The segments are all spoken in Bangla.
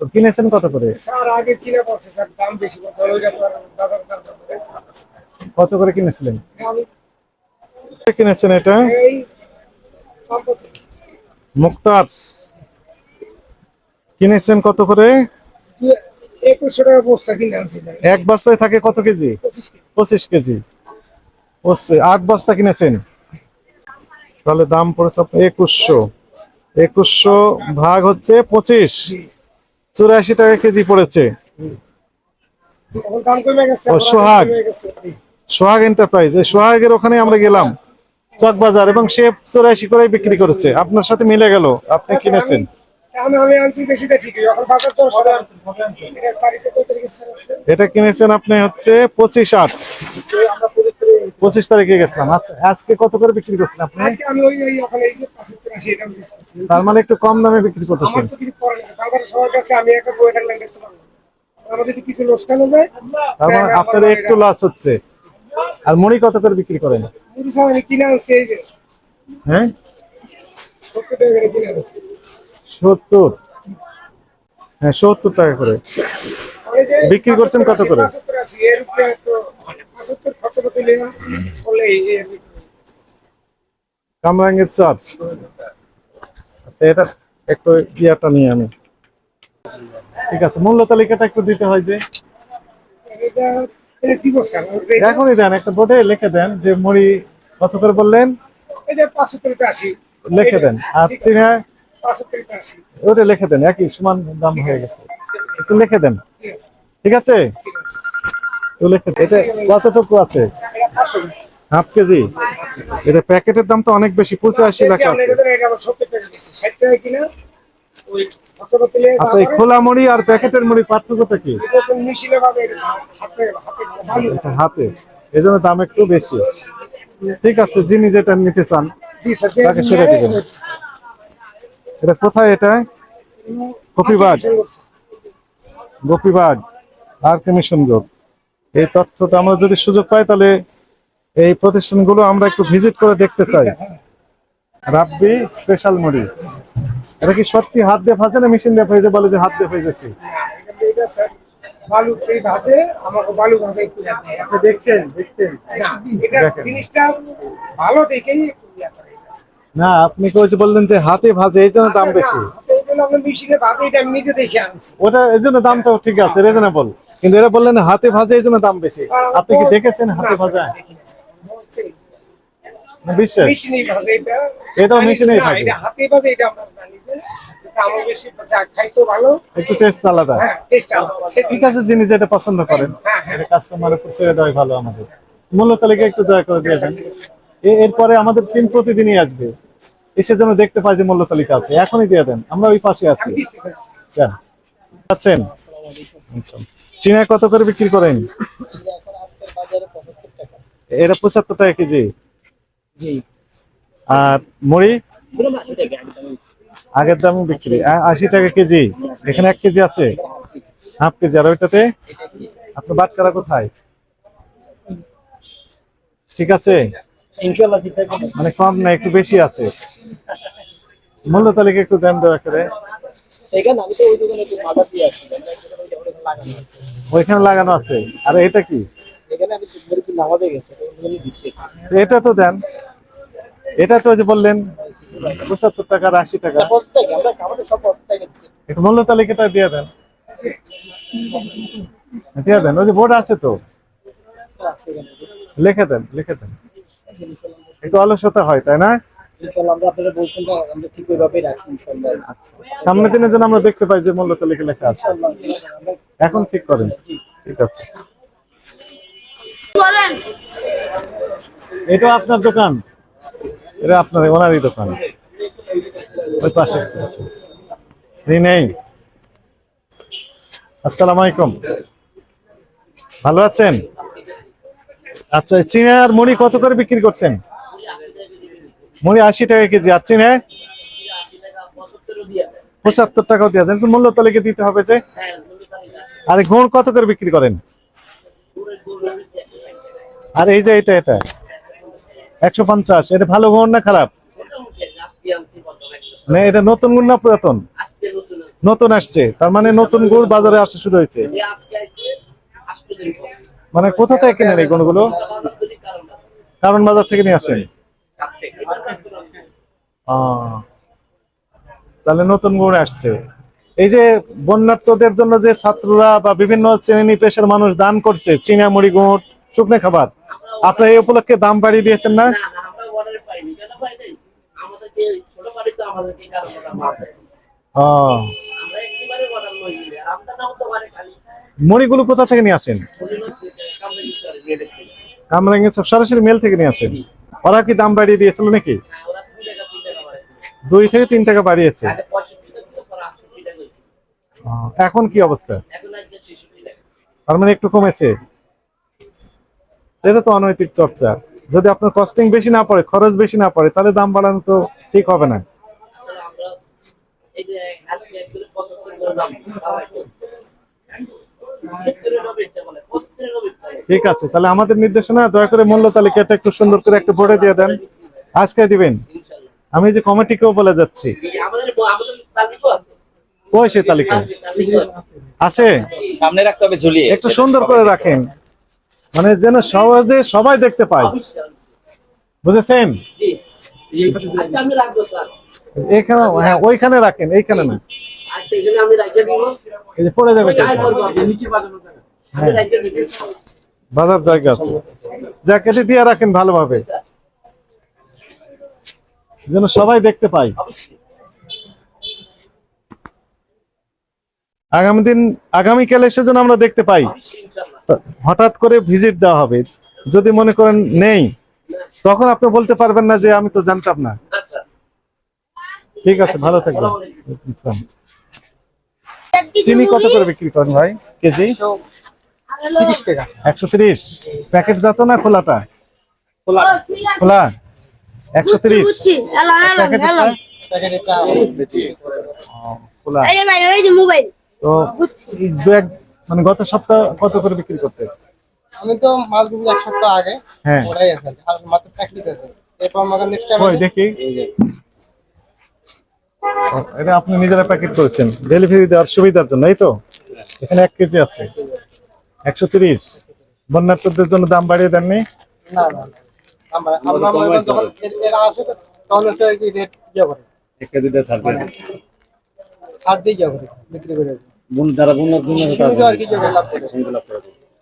তো কিনেছেন কত করে? স্যার আগে কিনে পড়ছে স্যার দাম বেশি বলতে ওইটা তো বাজার দাম কত করে কিনেছিলেন? কিনেছেন এটা? মুক্তার কিনেছেন কত করে? একুশশো টাকা বস্তা কিনে আনছি এক বস্তায় থাকে কত কেজি? পঁচিশ কেজি। অবশ্যই আট বস্তা কিনেছেন? তাহলে দাম পড়েছে একুশশো। একুশশো ভাগ হচ্ছে পঁচিশ। চুরাশি টাকা কেজি পড়েছে। সোহাগ। সোহাগ এন্টারপ্রাইজ সোহাগের ওখানে আমরা গেলাম চকবাজার এবং সে চুরাশি করে বিক্রি করেছে। আপনার সাথে মিলে গেল আপনি আচ্ছা, কিনেছেন। বাজার এটা কিনেছেন আপনি হচ্ছে পঁচিশ আট। পঁচিশ তারিখে গেছিলাম। আচ্ছা আজকে কত করে বিক্রি করছেন আপনি? তার মানে একটু কম দামে বিক্রি করতেছেন। মানে আপনার একটু লস হচ্ছে। আর মুড়ি কত করে বিক্রি করেন? হ্যাঁ? সত্তর হ্যাঁ সত্তর টাকা করে। বিক্রি করছেন কত করে? কামরাঙ্গের চপ আচ্ছা এটা একটু ইয়াটা নিয়ে আমি ঠিক আছে মূল্য তালিকাটা একটু দিতে হয় যে। এখনই দেন একটা বোর্ডে লিখে দেন যে মুড়ি কত করে বললেন? এই যে 75 আশি। লিখে দেন। আর চিনা 75 টা আশি। ওটা লিখে দেন একই সমান দাম হয়ে গেছে। একটু লিখে দেন। ঠিক আছে, দেন। এটা আছে এটা 500 টাকা। হাফ কেজি এটা প্যাকেটের দাম তো অনেক বেশি পঁচাশি বেশি লেখা আমরা আছে এটা ধরে এটা আবার 70 টাকা দিছি। 60 টাকা কিনা, ওই খরচা দিলে যা আচ্ছা এই খোলা মুড়ি আর প্যাকেটের মুড়ি পার্থক্যটা কি হাতে এই জন্য দাম একটু বেশি ঠিক আছে যিনি যেটা নিতে চান তাকে সেটা দিবেন। এটা কোথায় এটা কপিবাগ গোপীবাগ আর কমিশন গ্রুপ এই তথ্যটা আমরা যদি সুযোগ পাই তাহলে এই প্রতিষ্ঠানগুলো আমরা একটু ভিজিট করে দেখতে চাই রাব্বি স্পেশাল মুড়ি এটা কি সত্যি হাত দিয়ে ভাজে না মেশিন দিয়ে ভেজে বলে যে হাত দিয়ে দেখছেন না ইয়া আপনি বললেন যে হাতে ভাজে এই জন্য দাম বেশি ওটা এই জন্য ঠিক আছে রিজনেবল কিন্তু এরা বললেন হাতে ভাজা এই জন্য দাম বেশি। আপনি কি দেখেছেন হাতে ভাজা? বিশ্বাস? এটা। এটাও ভাজে। হাতে ভাজে এটা আমরা জানি একটু টেস্ট আলাদা। হ্যাঁ টেস্ট আলাদা। ঠিক আছে যিনি যেটা পছন্দ করেন। হ্যাঁ হ্যাঁ। কাস্টমার উপর ছেড়ে দেওয়াই ভালো আমাদের। মূল্য তালিকা একটু দয়া করে দিয়ে দেন। এ- এরপরে আমাদের টিম প্রতিদিনই আসবে। এসে যেন দেখতে পাই যে মূল্য তালিকা আছে। এখনই দিয়ে দেন। আমরা ওই পাশে আছি। আচ্ছা। চিনা কত করে বিক্রি করেন? এটা পঁচাত্তর টাকা কেজি। আর মুড়ি? আগের দামে বিক্রি। আশি টাকা কেজি। এখানে এক কেজি আছে? Half KG. আর ওইটাতে? আপনার বাটকারা কোথায়? ঠিক আছে? মানে কম না একটু বেশি আছে। মূল্য তালিকা একটু দেন দয়া করে। এখানে আমি তো ওই দোকানে একটু দিয়ে আসছি ওইখানে লাগানো আছে। আর এটা কি? এটা তো দেন। এটা তো যে বললেন পঁচাত্তর টাকা আশি টাকা। একটু মূল্য তালিকাটা দিয়ে দেন। দিয়ে দেন ওই যে বোর্ড আছে তো? লিখে দেন লিখে দেন। একটু অলসতা হয় তাই না? আচ্ছা। সামনের দিনের জন্য আমরা দেখতে পাই যে মূল্য তালিকা লেখা আছে। এখন ঠিক করেন। ঠিক আছে। এটা আপনার দোকান? এটা আপনার ওনারই দোকান। ওই পাশে। নেই। আসসালামু আলাইকুম। ভালো আছেন? আচ্ছা চিনে আর মুড়ি কত করে বিক্রি করছেন? মুড়ি আশি টাকা কেজি, আর চিনে? পঁচাত্তর টাকাও যায় কিন্তু মূল্য তালিকা দিতে হবে যে। আর গুড় কত করে বিক্রি করেন? আর এই যে এটা এটা। একশো পঞ্চাশ, এটা ভালো গুণ না খারাপ? না, এটা নতুন গুণ না পুরাতন? নতুন আসছে, তার মানে নতুন গুড় বাজারে আসা শুরু হয়েছে। দিন মানে কোথা থেকে কিনেন এই কারণ কারণ বাজার থেকে নিয়ে আসেন। আহ, তাহলে নতুন গুড় আসছে। এই যে বন্যার্থদের জন্য যে ছাত্ররা বা বিভিন্ন শ্রেণি পেশার মানুষ দান করছে চিনা মুড়ি গুড় শুকনো খাবার আপনার এই উপলক্ষে দাম বাড়িয়ে দিয়েছেন না? মুড়িগুলো কোথা থেকে নিয়ে আসেন? কামরাঙ্গি সরাসরি মেল থেকে নিয়ে আসেন? ওরা কি দাম বাড়িয়ে দিয়েছিল নাকি? দুই থেকে তিন টাকা বাড়িয়েছে। এখন কি অবস্থা? তার মানে একটু কমেছে? এটা তো অনৈতিক চর্চা। যদি আপনার কস্টিং বেশি না পড়ে, খরচ বেশি না পড়ে, তাহলে দাম বাড়ানো তো ঠিক হবে না। ঠিক আছে তাহলে আমাদের নির্দেশনা দয়া করে মূল্য তালিকাটা একটু সুন্দর করে একটু বোর্ডে দিয়ে দেন। আজকে দিবেন। আমি যে কমিটিকেও বলে যাচ্ছি। এই আমাদের আমাদের তালিকা আছে। ওই সে তালিকা। তালিকা আছে। সামনে রাখতে হবে ঝুলিয়ে। একটু সুন্দর করে রাখেন। মানে যেন সহজে সবাই দেখতে পায়। বুঝেছেন? জি। আজকে আমি রাখব স্যার। এখানে হ্যাঁ ওইখানে রাখেন এইখানে না। পড়ে যাবে বাজার জায়গা আছে। যা কেটে দিয়ে রাখেন ভালোভাবে। যেন সবাই দেখতে পাই আগামী দিন আগামীকাল এসে যেন আমরা দেখতে পাই। হঠাৎ করে ভিজিট দেওয়া হবে। যদি মনে করেন নেই তখন আপনি বলতে পারবেন না যে আমি তো জানতাম না। আচ্ছা। ঠিক আছে ভালো থাকবেন। চিনি কত করে বিক্রি করেন ভাই? কেজি? টাকা। একশো তিরিশ? প্যাকেট জাত না খোলাটা? খোলা। খোলা। একশো তিরিশ? তো মানে গত সপ্তাহ কত করে বিক্রি করতে? আমি তো মাছ বিক্রি এক সপ্তাহ আগে। হ্যাঁ। ওটাই আছে। মাত্র আছে। এরপর আমাকে নেক্সট টাইম ওই দেখি। এটা আপনি নিজেরা প্যাকেট করেছেন। ডেলিভারি দেওয়ার সুবিধার জন্য এই তো? এখানে এক কেজি আছে। একশো তিরিশ। বন্যার্থদের জন্য দাম বাড়িয়ে দেননি? না না না। আমরা আমরা করেন যখন এর- এরা আসে তো তখন একটা কি রেট করে। একটা দুটা সার্ভে ছাড় দিয়ে করে বিক্রি করে। বুন যারা বুনার জন্য সীমিত আর কি করে লাভ করে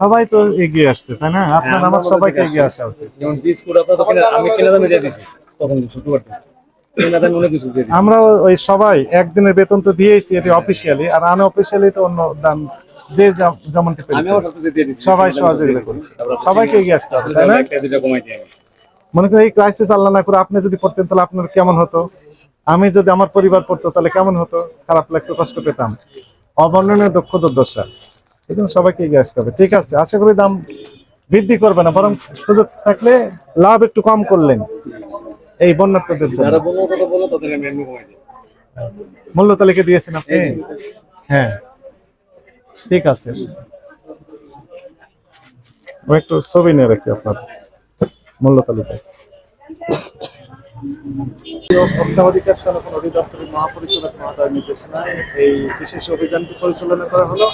সবাই তো এগিয়ে আসছে তাই না? আপনার আমার সবাইকে এগিয়ে আসা উচিত। যেমন বিস্কুট আপনার তো আমি কেনা দামে দিয়ে দিছি। তখন শুক্রবার দিন। আমরা ওই সবাই একদিনের বেতন তো দিয়েছি এটা অফিসিয়ালি আর আনঅফিসিয়ালি তো অন্য দাম যে যা- যেমনটি আমি পেরেছে। আমার সাথে দিয়ে সবাই সহযোগিতা করেছে। সবাইকে এগিয়ে আসতে হবে তাই না? মনে করি এই ক্রাইসিস আল্লাহ না করে আপনি যদি পড়তেন তাহলে আপনার কেমন হতো? আমি যদি আমার পরিবার পড়তো তাহলে কেমন হতো? খারাপ লাগতো কষ্ট পেতাম। অবর্ণনীয় দক্ষ দুর্দশা এই জন্য সবাইকে এগিয়ে আসতে হবে। ঠিক আছে আশা করি দাম বৃদ্ধি করবে না বরং সুযোগ থাকলে লাভ একটু কম করলেন। এই বন্যার্থদের জন্য যারা বুনার কথা বলো তাদের আমি এমনি কমাই দিই। মূল্য তালিকা দিয়েছেন আপনি? হ্যাঁ। ঠিক আছে। ও একটু ছবি নিয়ে রাখি আপনার মূল্য তালিকায়। অধিকার সংরক্ষণ অধিদপ্তরের মহাপরিচালক মহোদয়ের নির্দেশনায় এই বিশেষ অভিযানটি পরিচালনা করা হলো।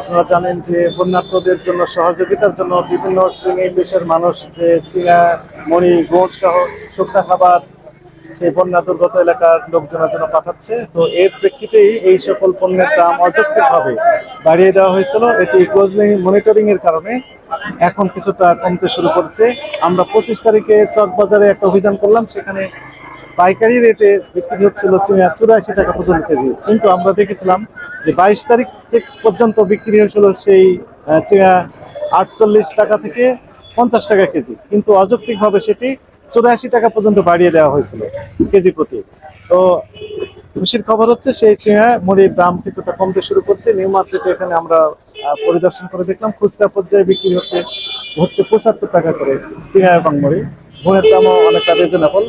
আপনারা জানেন যে বন্যার্থদের জন্য, সহযোগিতার জন্য বিভিন্ন শ্রেণি পেশার মানুষ যে চিনা, মণি গোট সহ শুকনা খাবার সেই বন্যা দুর্গত এলাকার লোকজনের জন্য পাঠাচ্ছে। তো এর প্রেক্ষিতেই এই সকল পণ্যের দাম অযৌক্তিকভাবে বাড়িয়ে দেওয়া হয়েছিল। এটি ক্লোজলি মনিটরিং এর কারণে এখন কিছুটা কমতে শুরু করেছে। আমরা পঁচিশ তারিখে চকবাজারে একটা অভিযান করলাম। সেখানে পাইকারি রেটে বিক্রি হচ্ছিল চুরাশি টাকা পর্যন্ত কেজি। কিন্তু আমরা দেখেছিলাম যে বাইশ তারিখ পর্যন্ত বিক্রি হয়েছিল সেই চিনিয়া আটচল্লিশ টাকা থেকে পঞ্চাশ টাকা কেজি। কিন্তু অযৌক্তিকভাবে সেটি চুরাশি টাকা পর্যন্ত বাড়িয়ে দেওয়া হয়েছিল কেজি প্রতি। তো খুশির খবর হচ্ছে সেই চিঙা মুড়ির দাম কিছুটা কমতে শুরু করছে। নিউ মার্কেটে এখানে আমরা পরিদর্শন করে দেখলাম খুচরা পর্যায়ে বিক্রি হচ্ছে হচ্ছে পঁচাত্তর টাকা করে চিঙা এবং মুড়ি। গুণের দামও অনেকটা রিজনেবল